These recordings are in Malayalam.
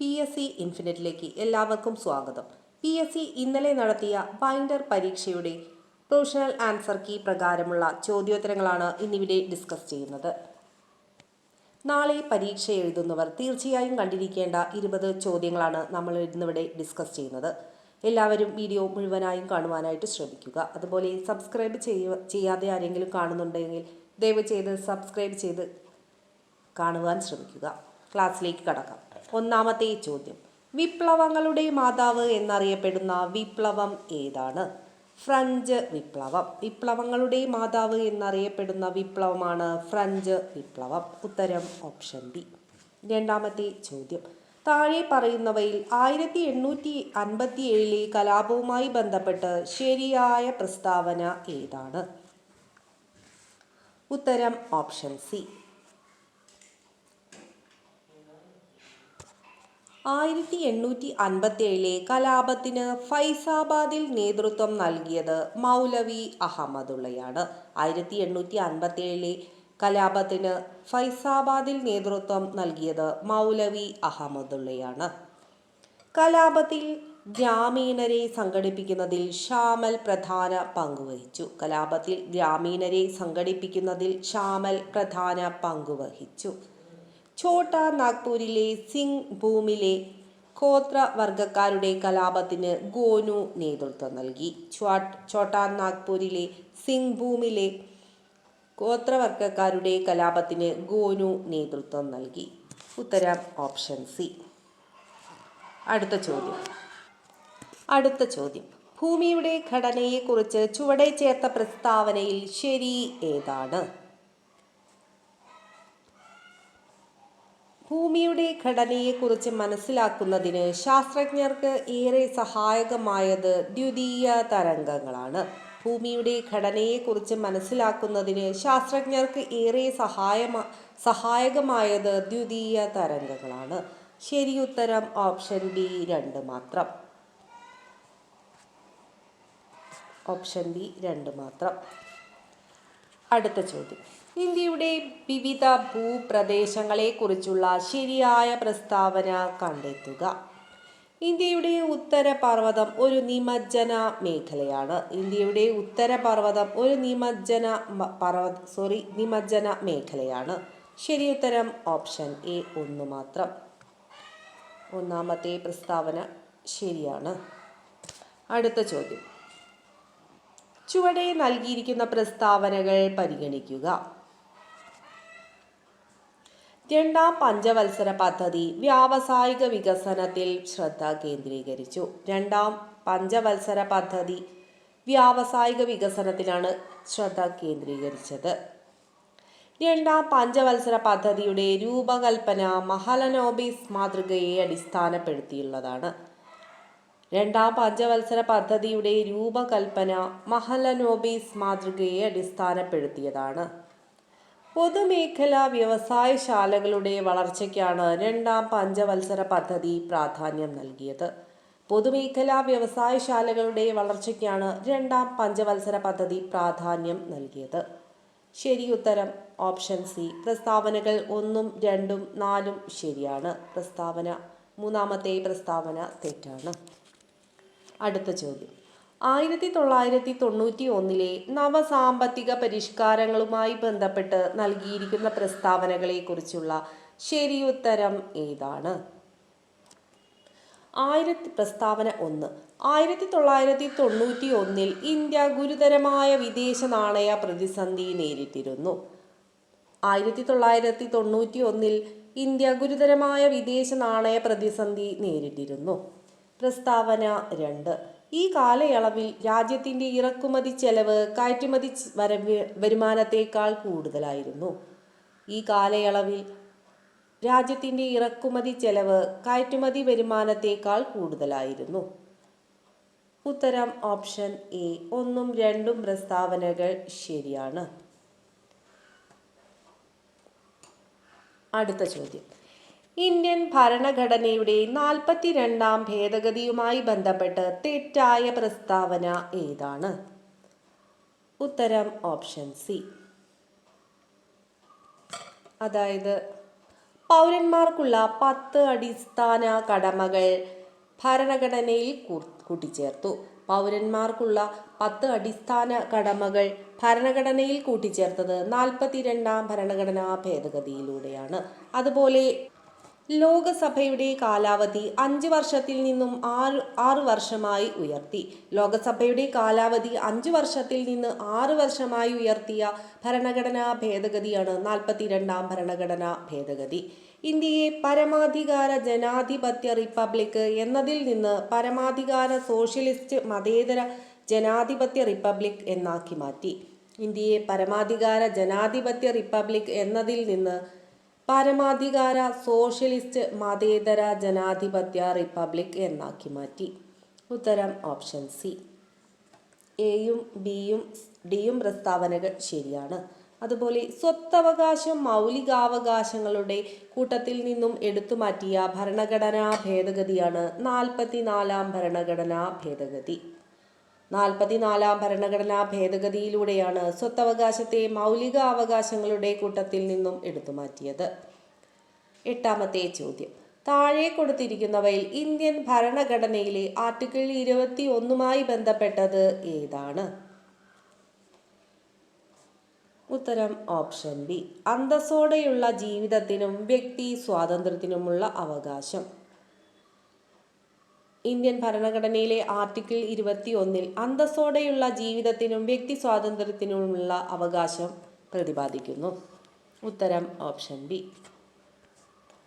പി എസ് സി ഇൻഫിനിറ്റിലേക്ക് എല്ലാവർക്കും സ്വാഗതം. പി എസ് സി ഇന്നലെ നടത്തിയ ബൈൻഡർ പരീക്ഷയുടെ പ്രൊഫഷണൽ ആൻസർ കീ പ്രകാരമുള്ള ചോദ്യോത്തരങ്ങളാണ് ഇന്നിവിടെ ഡിസ്കസ് ചെയ്യുന്നത്. നാളെ പരീക്ഷ എഴുതുന്നവർ തീർച്ചയായും കണ്ടിരിക്കേണ്ട ഇരുപത് ചോദ്യങ്ങളാണ് നമ്മൾ ഇന്നിവിടെ ഡിസ്കസ് ചെയ്യുന്നത്. എല്ലാവരും വീഡിയോ മുഴുവനായും കാണുവാനായിട്ട് ശ്രമിക്കുക. അതുപോലെ സബ്സ്ക്രൈബ് ചെയ്യാതെ ആരെങ്കിലും കാണുന്നുണ്ടെങ്കിൽ ദയവ് ചെയ്ത് സബ്സ്ക്രൈബ് ചെയ്ത് കാണുവാൻ ശ്രമിക്കുക. ക്ലാസ്സിലേക്ക് കടക്കാം. ഒന്നാമത്തെ ചോദ്യം. വിപ്ലവങ്ങളുടെ മാതാവ് എന്നറിയപ്പെടുന്ന വിപ്ലവം ഏതാണ്? ഫ്രഞ്ച് വിപ്ലവം. വിപ്ലവങ്ങളുടെ മാതാവ് എന്നറിയപ്പെടുന്ന വിപ്ലവമാണ് ഫ്രഞ്ച് വിപ്ലവം. ഉത്തരം ഓപ്ഷൻ ബി. രണ്ടാമത്തെ ചോദ്യം. താഴെ പറയുന്നവയിൽ ആയിരത്തി എണ്ണൂറ്റി അൻപത്തി ഏഴിലെ കലാപവുമായി ബന്ധപ്പെട്ട് ശരിയായ പ്രസ്താവന ഏതാണ്? ഉത്തരം ഓപ്ഷൻ സി. ആയിരത്തി എണ്ണൂറ്റി അൻപത്തി ഏഴിലെ കലാപത്തിന് ഫൈസാബാദിൽ നേതൃത്വം നൽകിയത് മൗലവി അഹമ്മദുള്ളയാണ്. ആയിരത്തി എണ്ണൂറ്റി അൻപത്തി ഏഴിലെ കലാപത്തിന് ഫൈസാബാദിൽ നേതൃത്വം നൽകിയത് മൗലവി അഹമ്മദുള്ളയാണ്. കലാപത്തിൽ ഗ്രാമീണരെ സംഘടിപ്പിക്കുന്നതിൽ ഷാമൽ പ്രധാന പങ്കുവഹിച്ചു. കലാപത്തിൽ ഗ്രാമീണരെ സംഘടിപ്പിക്കുന്നതിൽ ഷാമൽ പ്രധാന പങ്കുവഹിച്ചു. ഛോട്ട നാഗ്പൂരിലെ സിംഗ് ഭൂമിലെ ഗോത്ര വർഗക്കാരുടെ കലാപത്തിന് ഗോനു നേതൃത്വം നൽകി. ഛോട്ടാ നാഗ്പൂരിലെ സിംഗ് ഭൂമിലെ ഗോത്രവർഗക്കാരുടെ കലാപത്തിന് ഗോനു നേതൃത്വം നൽകി. ഉത്തരം ഓപ്ഷൻ സി. അടുത്ത ചോദ്യം. അടുത്ത ചോദ്യം. ഭൂമിയുടെ ഘടനയെക്കുറിച്ച് ചുവടെ ചേർത്ത പ്രസ്താവനയിൽ ശരി ഏതാണ്? ഭൂമിയുടെ ഘടനയെക്കുറിച്ച് മനസ്സിലാക്കുന്നതിന് ശാസ്ത്രജ്ഞർക്ക് ഏറെ സഹായകമായത് ദ്വിതീയ തരംഗങ്ങളാണ്. ഭൂമിയുടെ ഘടനയെക്കുറിച്ച് മനസ്സിലാക്കുന്നതിന് ശാസ്ത്രജ്ഞർക്ക് ഏറെ സഹായമാ സഹായകമായത് ദ്വിതീയ തരംഗങ്ങളാണ്. ശരി ഉത്തരം ഓപ്ഷൻ ബി രണ്ട് മാത്രം. ഓപ്ഷൻ ബി രണ്ട് മാത്രം. അടുത്ത ചോദ്യം. ഇന്ത്യയുടെ വിവിധ ഭൂപ്രദേശങ്ങളെക്കുറിച്ചുള്ള ശരിയായ പ്രസ്താവന കണ്ടെത്തുക. ഇന്ത്യയുടെ ഉത്തരപർവതം ഒരു നിമജ്ജന മേഖലയാണ്. ഇന്ത്യയുടെ ഉത്തരപർവതം ഒരു നിമജ്ജന പർവത സോറി നിമജ്ജന മേഖലയാണ്. ഉത്തരം ഓപ്ഷൻ എ ഒന്ന് മാത്രം. ഒന്നാമത്തെ പ്രസ്താവന ശരിയാണ്. അടുത്ത ചോദ്യം. ചുവടെ നൽകിയിരിക്കുന്ന പ്രസ്താവനകൾ പരിഗണിക്കുക. രണ്ടാം പഞ്ചവത്സര പദ്ധതി വ്യാവസായിക വികസനത്തിൽ ശ്രദ്ധ കേന്ദ്രീകരിച്ചു. രണ്ടാം പഞ്ചവത്സര പദ്ധതി വ്യാവസായിക വികസനത്തിലാണ് ശ്രദ്ധ കേന്ദ്രീകരിച്ചത്. രണ്ടാം പഞ്ചവത്സര പദ്ധതിയുടെ രൂപകൽപ്പന മഹലനോബിസ് മാതൃകയെ അടിസ്ഥാനപ്പെടുത്തിയുള്ളതാണ്. രണ്ടാം പഞ്ചവത്സര പദ്ധതിയുടെ രൂപകൽപ്പന മഹലനോബിസ് മാതൃകയെ അടിസ്ഥാനപ്പെടുത്തിയതാണ്. പൊതുമേഖലാ വ്യവസായശാലകളുടെ വളർച്ചയ്ക്കാണ് രണ്ടാം പഞ്ചവത്സര പദ്ധതി പ്രാധാന്യം നൽകിയത്. പൊതുമേഖലാ വ്യവസായശാലകളുടെ വളർച്ചയ്ക്കാണ് രണ്ടാം പഞ്ചവത്സര പദ്ധതി പ്രാധാന്യം നൽകിയത്. ശരി ഉത്തരം ഓപ്ഷൻ സി. പ്രസ്താവനകൾ ഒന്നും രണ്ടും നാലും ശരിയാണ്. പ്രസ്താവന മൂന്നാമത്തെ പ്രസ്താവന തെറ്റാണ്. അടുത്ത ചോദ്യം. ആയിരത്തി തൊള്ളായിരത്തി തൊണ്ണൂറ്റി ഒന്നിലെ നവസാമ്പത്തിക പരിഷ്കാരങ്ങളുമായി ബന്ധപ്പെട്ട് നൽകിയിരിക്കുന്ന പ്രസ്താവനകളെക്കുറിച്ചുള്ള ശരിയുത്തരം ഏതാണ്? ആയിരത്തി പ്രസ്താവന ഒന്ന്. ആയിരത്തി തൊള്ളായിരത്തി തൊണ്ണൂറ്റി ഒന്നിൽ ഇന്ത്യ ഗുരുതരമായ വിദേശ നാണയ പ്രതിസന്ധി നേരിട്ടിരുന്നു. ആയിരത്തി തൊള്ളായിരത്തി തൊണ്ണൂറ്റി ഒന്നിൽ ഇന്ത്യ ഗുരുതരമായ വിദേശ നാണയ പ്രതിസന്ധി നേരിട്ടിരുന്നു. പ്രസ്താവന രണ്ട്. ഈ കാലയളവിൽ രാജ്യത്തിന്റെ ഇറക്കുമതി ചെലവ് കയറ്റുമതി വരവ് വരുമാനത്തേക്കാൾ കൂടുതലായിരുന്നു. ഈ കാലയളവിൽ രാജ്യത്തിന്റെ ഇറക്കുമതി ചെലവ് കയറ്റുമതി വരുമാനത്തേക്കാൾ കൂടുതലായിരുന്നു. ഉത്തരം ഓപ്ഷൻ എ ഒന്നും രണ്ടും പ്രസ്താവനകൾ ശരിയാണ്. അടുത്ത ചോദ്യം. ഇന്ത്യൻ ഭരണഘടനയുടെ നാൽപ്പത്തിരണ്ടാം ഭേദഗതിയുമായി ബന്ധപ്പെട്ട് തെറ്റായ പ്രസ്താവന ഏതാണ്? ഉത്തരം ഓപ്ഷൻ സി. അതായത് പൗരന്മാർക്കുള്ള പത്ത് അടിസ്ഥാന കടമകൾ ഭരണഘടനയിൽ കൂട്ടിച്ചേർത്തു. പൗരന്മാർക്കുള്ള പത്ത് അടിസ്ഥാന കടമകൾ ഭരണഘടനയിൽ കൂട്ടിച്ചേർത്തത് നാൽപ്പത്തിരണ്ടാം ഭരണഘടനാ ഭേദഗതിയിലൂടെയാണ്. അതുപോലെ ലോകസഭയുടെ കാലാവധി അഞ്ച് വർഷത്തിൽ നിന്നും ആറ് ആറ് വർഷമായി ഉയർത്തി. ലോകസഭയുടെ കാലാവധി അഞ്ച് വർഷത്തിൽ നിന്ന് ആറ് വർഷമായി ഉയർത്തിയ ഭരണഘടനാ ഭേദഗതിയാണ് നാൽപ്പത്തിരണ്ടാം ഭരണഘടനാ ഭേദഗതി. ഇന്ത്യയെ പരമാധികാര ജനാധിപത്യ റിപ്പബ്ലിക് എന്നതിൽ നിന്ന് പരമാധികാര സോഷ്യലിസ്റ്റ് മതേതര ജനാധിപത്യ റിപ്പബ്ലിക് എന്നാക്കി മാറ്റി. ഇന്ത്യയെ പരമാധികാര ജനാധിപത്യ റിപ്പബ്ലിക് എന്നതിൽ നിന്ന് പരമാധികാര സോഷ്യലിസ്റ്റ് മതേതര ജനാധിപത്യ റിപ്പബ്ലിക് എന്നാക്കി മാറ്റി. ഉത്തരം ഓപ്ഷൻ സി. എയും ബിയും ഡിയും പ്രസ്താവനകൾ ശരിയാണ്. അതുപോലെ സ്വത്തവകാശം മൗലികാവകാശങ്ങളുടെ കൂട്ടത്തിൽ നിന്നും എടുത്തു മാറ്റിയ ഭരണഘടനാ ഭേദഗതിയാണ് നാൽപ്പത്തിനാലാം ഭരണഘടനാ ഭേദഗതി. നാൽപ്പത്തിനാലാം ഭരണഘടനാ ഭേദഗതിയിലൂടെയാണ് സ്വത്തവകാശത്തെ മൗലിക അവകാശങ്ങളുടെ കൂട്ടത്തിൽ നിന്നും എടുത്തുമാറ്റിയത്. എട്ടാമത്തെ ചോദ്യം. താഴെ കൊടുത്തിരിക്കുന്നവയിൽ ഇന്ത്യൻ ഭരണഘടനയിലെ ആർട്ടിക്കിൾ ഇരുപത്തി ഒന്നുമായി ബന്ധപ്പെട്ടത് ഏതാണ്? ഉത്തരം ഓപ്ഷൻ ബി. അന്തസ്സോടെയുള്ള ജീവിതത്തിനും വ്യക്തി സ്വാതന്ത്ര്യത്തിനുമുള്ള അവകാശം. ഇന്ത്യൻ ഭരണഘടനയിലെ ആർട്ടിക്കിൾ ഇരുപത്തി ഒന്നിൽ അന്തസ്സോടെയുള്ള ജീവിതത്തിനും വ്യക്തി സ്വാതന്ത്ര്യത്തിനുമുള്ള അവകാശം പ്രതിപാദിക്കുന്നു. ഉത്തരം ഓപ്ഷൻ ബി.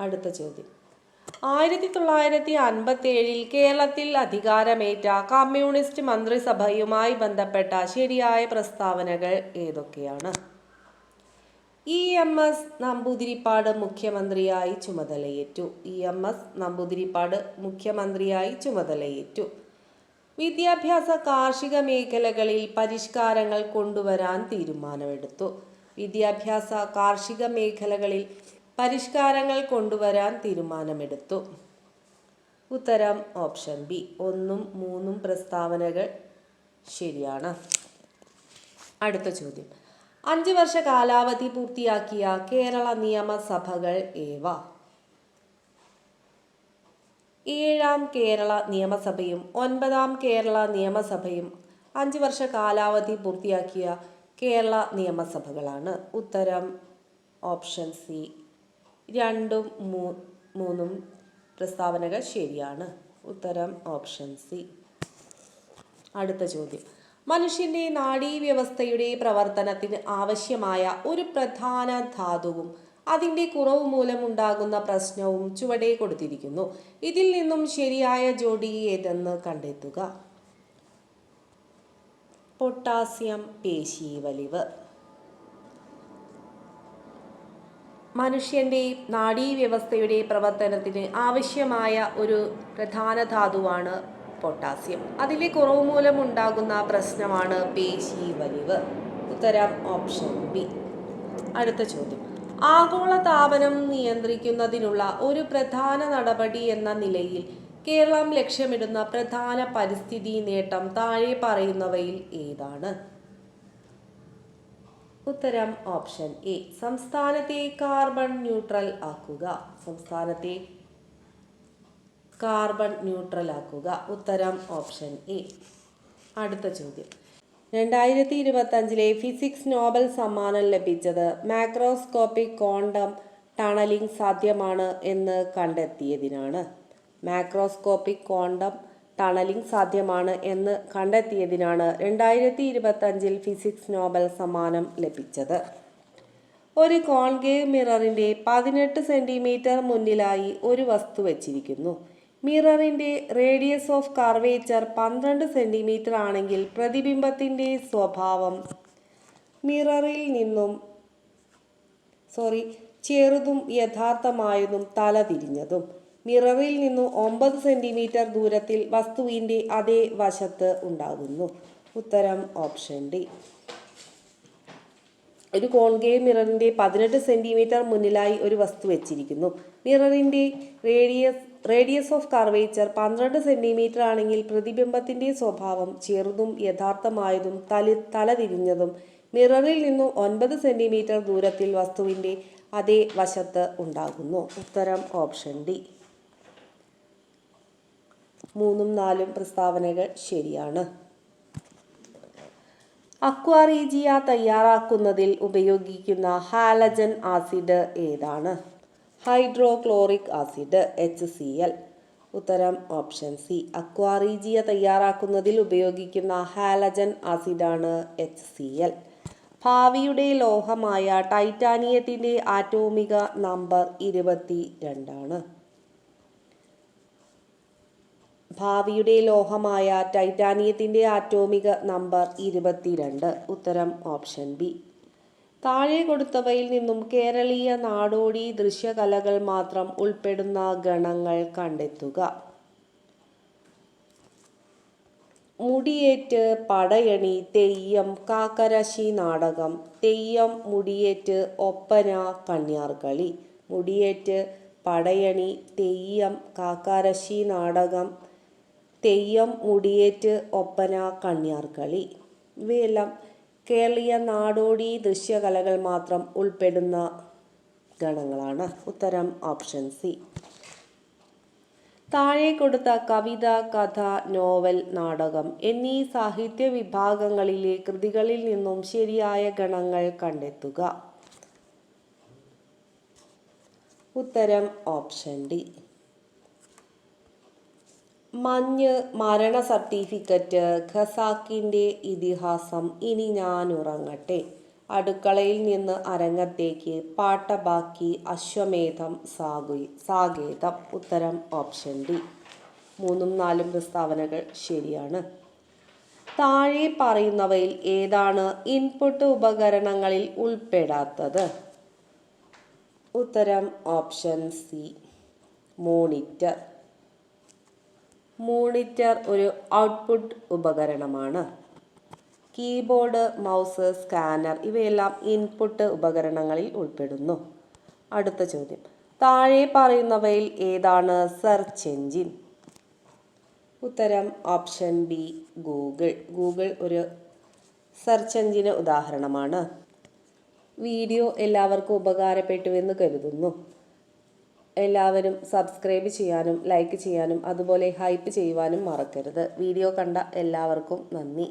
അടുത്ത ചോദ്യം. ആയിരത്തി തൊള്ളായിരത്തി അൻപത്തി ഏഴിൽ കേരളത്തിൽ അധികാരമേറ്റ കമ്മ്യൂണിസ്റ്റ് മന്ത്രിസഭയുമായി ബന്ധപ്പെട്ട ശരിയായ പ്രസ്താവനകൾ ഏതൊക്കെയാണ്? ഇ എം എസ് നമ്പൂതിരിപ്പാട് മുഖ്യമന്ത്രിയായി ചുമതലയേറ്റു. ഇ എം എസ് നമ്പൂതിരിപ്പാട് മുഖ്യമന്ത്രിയായി ചുമതലയേറ്റു. വിദ്യാഭ്യാസ കാർഷിക മേഖലകളിൽ പരിഷ്കാരങ്ങൾ കൊണ്ടുവരാൻ തീരുമാനമെടുത്തു. വിദ്യാഭ്യാസ കാർഷിക മേഖലകളിൽ പരിഷ്കാരങ്ങൾ കൊണ്ടുവരാൻ തീരുമാനമെടുത്തു. ഉത്തരം ഓപ്ഷൻ ബി. ഒന്നും മൂന്നും പ്രസ്താവനകൾ ശരിയാണ്. അടുത്ത ചോദ്യം. അഞ്ച് വർഷ കാലാവധി പൂർത്തിയാക്കിയ കേരള നിയമസഭകൾ ഏവ? ഏഴാം കേരള നിയമസഭയും ഒൻപതാം കേരള നിയമസഭയും അഞ്ച് വർഷ കാലാവധി പൂർത്തിയാക്കിയ കേരള നിയമസഭകളാണ്. ഉത്തരം ഓപ്ഷൻ സി. രണ്ടും മൂ മൂന്നും പ്രസ്താവനകൾ ശരിയാണ്. ഉത്തരം ഓപ്ഷൻ സി. അടുത്ത ചോദ്യം. മനുഷ്യന്റെ നാഡീവ്യവസ്ഥയുടെ പ്രവർത്തനത്തിന് ആവശ്യമായ ഒരു പ്രധാന ധാതുവും അതിന്റെ കുറവ് മൂലമുണ്ടാകുന്ന പ്രശ്നവും ചുവടെ കൊടുത്തിരിക്കുന്നു. ഇതിൽ നിന്നും ശരിയായ ജോഡി ഏതെന്ന് കണ്ടെത്തുക. പൊട്ടാസ്യം പേശി വലിവ്. മനുഷ്യന്റെ നാഡീവ്യവസ്ഥയുടെ പ്രവർത്തനത്തിന് ആവശ്യമായ ഒരു പ്രധാന ധാതുവാണ് പൊട്ടാസ്യം. അതിലെ കുറവ് മൂലം ഉണ്ടാകുന്ന പ്രശ്നമാണ് പേശി വലിവ് ഉത്തരം ഓപ്ഷൻ ബി. അടുത്ത ചോദ്യം. ആഗോള താപനം നിയന്ത്രിക്കുന്നതിനുള്ള ഒരു പ്രധാന നടപടി എന്ന നിലയിൽ കേരളം ലക്ഷ്യമിടുന്ന പ്രധാന പരിസ്ഥിതി നേട്ടം താഴെ പറയുന്നവയിൽ ഏതാണ്? ഉത്തരം ഓപ്ഷൻ എ. സംസ്ഥാനത്തെ കാർബൺ ന്യൂട്രൽ ആക്കുക. സംസ്ഥാനത്തെ കാർബൺ ന്യൂട്രൽ ആക്കുക. ഉത്തരം ഓപ്ഷൻ എ അടുത്ത ചോദ്യം. രണ്ടായിരത്തി ഇരുപത്തഞ്ചിലെ ഫിസിക്സ് നോബൽ സമ്മാനം ലഭിച്ചത് മാക്രോസ്കോപ്പിക് ക്വാണ്ടം ടണലിംഗ് സാധ്യമാണ് എന്ന് കണ്ടെത്തിയതിനാണ്. മാക്രോസ്കോപ്പിക് ക്വാണ്ടം ടണലിംഗ് സാധ്യമാണ് എന്ന് കണ്ടെത്തിയതിനാണ് രണ്ടായിരത്തി ഇരുപത്തഞ്ചിൽ ഫിസിക്സ് നോബൽ സമ്മാനം ലഭിച്ചത്. ഒരു കോൺഗേവ് മിററിന്റെ പതിനെട്ട് സെന്റിമീറ്റർ മുന്നിലായി ഒരു വസ്തു വച്ചിരിക്കുന്നു. മിററിന്റെ റേഡിയസ് ഓഫ് കർവേച്ചർ പന്ത്രണ്ട് സെന്റിമീറ്റർ ആണെങ്കിൽ പ്രതിബിംബത്തിന്റെ സ്വഭാവം മിററിൽ നിന്നും സോറി ചെറുതും യഥാർത്ഥമായതും തലതിരിഞ്ഞതും മിററിൽ നിന്നും ഒമ്പത് സെന്റിമീറ്റർ ദൂരത്തിൽ വസ്തുവിന്റെ അതേ വശത്ത് ഉണ്ടാകുന്നു. ഉത്തരം ഓപ്ഷൻ ഡി. ഒരു കോൺകേവ് മിററിന്റെ പതിനെട്ട് സെന്റിമീറ്റർ മുന്നിലായി ഒരു വസ്തു വെച്ചിരിക്കുന്നു. മിററിന്റെ റേഡിയസ് റേഡിയസ് ഓഫ് കർവേച്ചർ പന്ത്രണ്ട് സെന്റിമീറ്റർ ആണെങ്കിൽ പ്രതിബിംബത്തിന്റെ സ്വഭാവം ചെറുതും യഥാർത്ഥമായതും തലി തല തിരിഞ്ഞതും മിററിൽ നിന്നും ഒൻപത് സെന്റിമീറ്റർ ദൂരത്തിൽ വസ്തുവിന്റെ അതേ വശത്ത് ഉണ്ടാകുന്നു. ഉത്തരം ഓപ്ഷൻ ഡി. മൂന്നും നാലും പ്രസ്താവനകൾ ശരിയാണ്. അക്വാറീജിയ തയ്യാറാക്കുന്നതിൽ ഉപയോഗിക്കുന്ന ഹാലജൻ ആസിഡ് ഏതാണ്? Hydrochloric acid H C L ഉത്തരം ഓപ്ഷൻ സി. അക്വാറീജിയ തയ്യാറാക്കുന്നതിൽ ഉപയോഗിക്കുന്ന ഹാലജൻ ആസിഡാണ് എച്ച് സി എൽ ഭാവിയുടെ ലോഹമായ ടൈറ്റാനിയത്തിന്റെ ആറ്റോമിക നമ്പർ ഇരുപത്തി രണ്ടാണ് ഭാവിയുടെ ലോഹമായ ടൈറ്റാനിയത്തിന്റെ ആറ്റോമിക നമ്പർ ഇരുപത്തിരണ്ട്. ഉത്തരം ഓപ്ഷൻ ബി. താഴെ കൊടുത്തവയിൽ നിന്നും കേരളീയ നാടോടി ദൃശ്യകലകൾ മാത്രം ഉൾപ്പെടുന്ന ഗണങ്ങൾ കണ്ടെത്തുക. മുടിയേറ്റ് പടയണി തെയ്യം കാക്കരശി നാടകം തെയ്യം മുടിയേറ്റ് ഒപ്പന കണ്യാർകളി മുടിയേറ്റ് പടയണി തെയ്യം കാക്കാരശി നാടകം തെയ്യം മുടിയേറ്റ് ഒപ്പന കണ്യാർകളി ഇവയെല്ലാം കേരളീയ നാടോടി ദൃശ്യകലകൾ മാത്രം ഉൾപ്പെടുന്ന ഗണങ്ങളാണ്. ഉത്തരം ഓപ്ഷൻ സി. താഴെ കൊടുത്ത കവിത കഥ നോവൽ നാടകം എന്നീ സാഹിത്യ വിഭാഗങ്ങളിലെ കൃതികളിൽ നിന്നും ശരിയായ ഗണങ്ങൾ കണ്ടെത്തുക. ഉത്തരം ഓപ്ഷൻ ഡി. മഞ്ഞ് മരണ സർട്ടിഫിക്കറ്റ് ഖസാക്കിന്റെ ഇതിഹാസം ഇനി ഞാൻ ഉറങ്ങട്ടെ അടുക്കളയിൽ നിന്ന് അരങ്ങത്തേക്ക് പാട്ടബാക്കി അശ്വമേധം സാഗു സാകേതം. ഉത്തരം ഓപ്ഷൻ ഡി. മൂന്നും നാലും പ്രസ്താവനകൾ ശരിയാണ്. താഴെ പറയുന്നവയിൽ ഏതാണ് ഇൻപുട്ട് ഉപകരണങ്ങളിൽ ഉൾപ്പെടാത്തത്? ഉത്തരം ഓപ്ഷൻ സി. മോണിറ്റർ. മോണിറ്റർ ഒരു ഔട്ട്പുട്ട് ഉപകരണമാണ്. കീബോർഡ് മൗസ് സ്കാനർ ഇവയെല്ലാം ഇൻപുട്ട് ഉപകരണങ്ങളിൽ ഉൾപ്പെടുന്നു. അടുത്ത ചോദ്യം. താഴെ പറയുന്നവയിൽ ഏതാണ് സെർച്ച് എഞ്ചിൻ ഉത്തരം ഓപ്ഷൻ ബി ഗൂഗിൾ. ഗൂഗിൾ ഒരു സെർച്ച് എഞ്ചിന് ഉദാഹരണമാണ്. വീഡിയോ എല്ലാവർക്കും ഉപകാരപ്പെട്ടുവെന്ന് കരുതുന്നു. എല്ലാവരും സബ്സ്ക്രൈബ് ചെയ്യാനും ലൈക്ക് ചെയ്യാനും അതുപോലെ ഹൈപ്പ് ചെയ്യുവാനും മറക്കരുത്. വീഡിയോ കണ്ട എല്ലാവർക്കും നന്ദി.